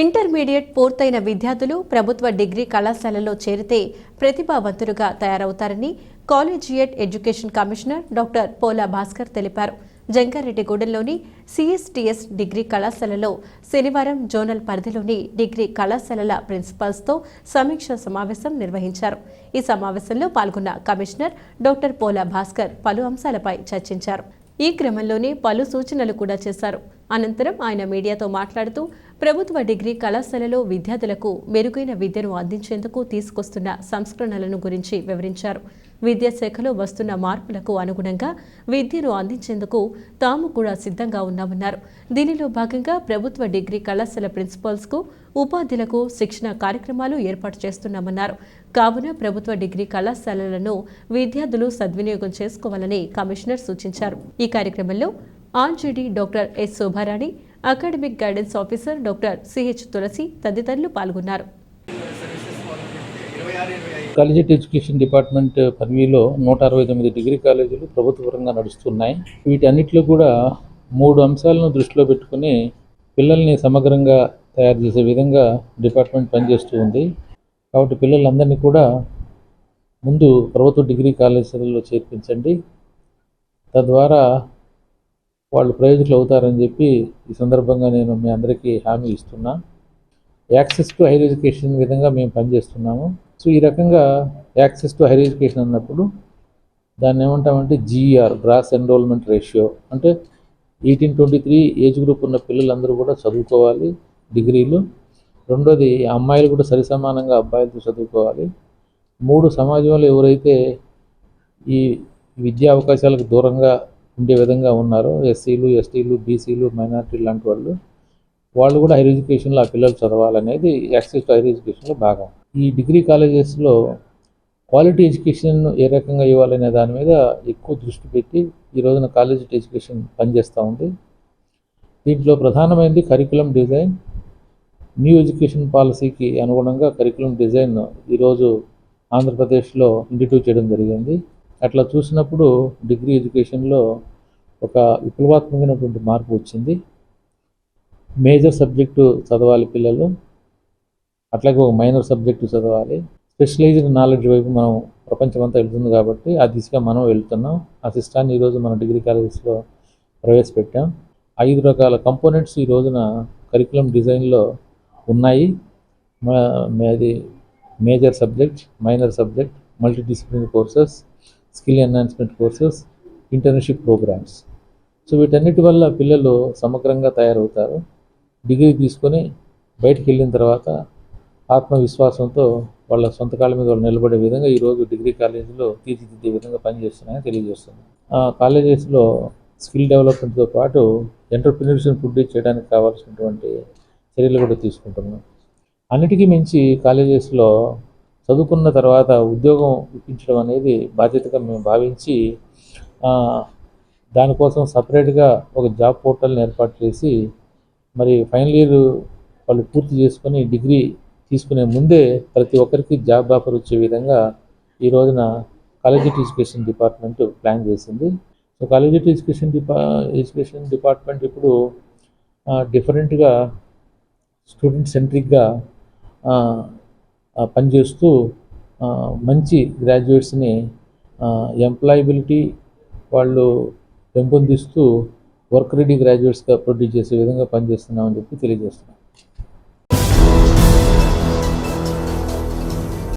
Intermediate పూర్తయిన విద్యార్థులు ప్రభుత్వ డిగ్రీ కళాశాలలో చేరితే ప్రతిభావంతులుగా తయారవుతారని collegiate education commissioner doctor Pola Bhaskar తెలిపారు. జంగారెడ్డిగూడెంలోని సిఎస్టిఎస్ డిగ్రీ కళాశాలలో శనివారం జోనల్ పరిధిలోని డిగ్రీ కళాశాలల ప్రిన్సిపాల్స్తో సమీక్ష సమావేశం నిర్వహించారు. ఈ సమావేశంలో పాల్గొన్న కమిషనర్ డాక్టర్ పోలా భాస్కర్ పలు అంశాలపై చర్చించారు. ఈ క్రమంలోనే పలు సూచనలు కూడా చేశారు. అనంతరం ఆయన మీడియాతో మాట్లాడుతూ ప్రభుత్వ డిగ్రీ కళాశాలలో విద్యార్థులకు మెరుగైన విద్యను అందించేందుకు తీసుకొస్తున్న సంస్కరణలను గురించి వివరించారు. విద్యాశాఖలో వస్తున్న మార్పులకు అనుగుణంగా విద్యను అందించేందుకు తాము కూడా సిద్ధంగా ఉన్నామన్నారు. దీనిలో భాగంగా ప్రభుత్వ డిగ్రీ కళాశాల ప్రిన్సిపాల్స్కు ఉపాధ్యులకు శిక్షణ కార్యక్రమాలు ఏర్పాటు చేస్తున్నామన్నారు. కావున ప్రభుత్వ డిగ్రీ కళాశాలలను విద్యార్థులు సద్వినియోగం చేసుకోవాలని కమిషనర్ సూచించారు. ఈ కార్యక్రమంలో RJD doctor S Shobharani academic guidance officer doctor CH Tulasi తదితరులు పాల్గొన్నారు. కాలేజెట్ ఎడ్యుకేషన్ డిపార్ట్మెంట్ పరిధిలో నూట అరవై తొమ్మిది డిగ్రీ కాలేజీలు ప్రభుత్వపరంగా నడుస్తున్నాయి. వీటన్నిటిలో కూడా మూడు అంశాలను దృష్టిలో పెట్టుకుని పిల్లల్ని సమగ్రంగా తయారు చేసే విధంగా డిపార్ట్మెంట్ పనిచేస్తూ ఉంది. కాబట్టి పిల్లలందరినీ కూడా ముందు ప్రభుత్వ డిగ్రీ కాలేజీలలో చేర్పించండి. తద్వారా వాళ్ళు ప్రయోజకులు అవుతారని చెప్పి ఈ సందర్భంగా నేను మీ అందరికీ హామీ ఇస్తున్నా. యాక్సెస్ టు హైర్ ఎడ్యుకేషన్ విధంగా మేము పనిచేస్తున్నాము. సో ఈ రకంగా యాక్సెస్ టు హైర్ ఎడ్యుకేషన్ అన్నప్పుడు దాన్ని ఏమంటామంటే జీఆర్ గ్రాస్ ఎన్రోల్మెంట్ రేషియో. అంటే eighteen twenty three age group ఉన్న పిల్లలందరూ కూడా చదువుకోవాలి డిగ్రీలు. రెండోది అమ్మాయిలు కూడా సరిసమానంగా అబ్బాయిలతో చదువుకోవాలి. మూడు సమాజంలో ఎవరైతే ఈ విద్యా అవకాశాలకు దూరంగా ఉండే విధంగా ఉన్నారో. ఎస్సీలు ఎస్టీలు బీసీలు మైనార్టీలు లాంటి వాళ్ళు. వాళ్ళు కూడా హైర్ ఎడ్యుకేషన్లో ఆ పిల్లలు చదవాలనేది యాక్సెస్ టు హైర్ ఎడ్యుకేషన్లో భాగం. ఈ డిగ్రీ కాలేజెస్లో క్వాలిటీ ఎడ్యుకేషన్ ఏ రకంగా ఇవ్వాలనే దాని మీద ఎక్కువ దృష్టి పెట్టి ఈ రోజున కాలేజ్ ఎడ్యుకేషన్ పనిచేస్తూ ఉంది. దీంట్లో ప్రధానమైనది కరికులం డిజైన్. న్యూ ఎడ్యుకేషన్ పాలసీకి అనుగుణంగా కరికులం డిజైన్ ఈరోజు ఆంధ్రప్రదేశ్లో ఇంట్రడ్యూస్ చేయడం జరిగింది. అట్లా చూసినప్పుడు డిగ్రీ ఎడ్యుకేషన్లో ఒక విప్లవాత్మకమైనటువంటి మార్పు వచ్చింది. మేజర్ సబ్జెక్టు చదవాలి పిల్లలు అట్లాగే ఒక మైనర్ సబ్జెక్టు చదవాలి. స్పెషలైజ్డ్ నాలెడ్జ్ వైపు మనం ప్రపంచమంతా వెళ్తుంది కాబట్టి ఆ దిశగా మనం వెళ్తున్నాం. ఆ సిస్టాన్ని ఈరోజు మన డిగ్రీ కాలేజెస్లో ప్రవేశపెట్టాం. ఐదు రకాల కంపోనెంట్స్ ఈ రోజున కరికులం డిజైన్లో ఉన్నాయి. అది major subject minor subject multidisciplinary courses skill enhancement courses internship programmes. So వీటన్నిటి వల్ల పిల్లలు సమగ్రంగా తయారవుతారు. డిగ్రీ తీసుకొని బయటికి వెళ్ళిన తర్వాత ఆత్మవిశ్వాసంతో వాళ్ళ సొంత కాళ్ళ మీద వాళ్ళు నిలబడే విధంగా ఈరోజు డిగ్రీ కాలేజీలో తీర్చిదిద్దే విధంగా పనిచేస్తున్నాయని తెలియజేస్తుంది. ఆ కాలేజెస్లో స్కిల్ డెవలప్మెంట్తో పాటు ఎంటర్ప్రినర్షిప్ ప్రొడ్యూస్ చేయడానికి కావాల్సినటువంటి చర్యలు కూడా తీసుకుంటున్నాం. అన్నిటికీ మించి కాలేజెస్లో చదువుకున్న తర్వాత ఉద్యోగం ఇప్పించడం అనేది బాధ్యతగా మేము భావించి దానికోసం సపరేట్గా ఒక జాబ్ పోర్టల్ని ఏర్పాటు చేసి మరి ఫైనల్ ఇయర్ వాళ్ళు పూర్తి చేసుకొని డిగ్రీ తీసుకునే ముందే ప్రతి ఒక్కరికి జాబ్ ఆఫర్ వచ్చే విధంగా ఈ రోజున కాలేజ్ ఎడ్యుకేషన్ డిపార్ట్మెంట్ ప్లాన్ చేసింది. సో కాలేజ్ ఎడ్యుకేషన్ డిపా ఎడ్యుకేషన్ డిపార్ట్మెంట్ ఇప్పుడు డిఫరెంట్గా స్టూడెంట్ సెంట్రిక్గా పనిచేస్తూ మంచి గ్రాడ్యుయేట్స్ని ఎంప్లాయబిలిటీ వాళ్ళు పెంపొందిస్తూ వర్క్ రెడీ గ్రాడ్యుయేట్స్గా ప్రొడ్యూస్ చేసే విధంగా పనిచేస్తున్నామని చెప్పి తెలియజేస్తున్నాం.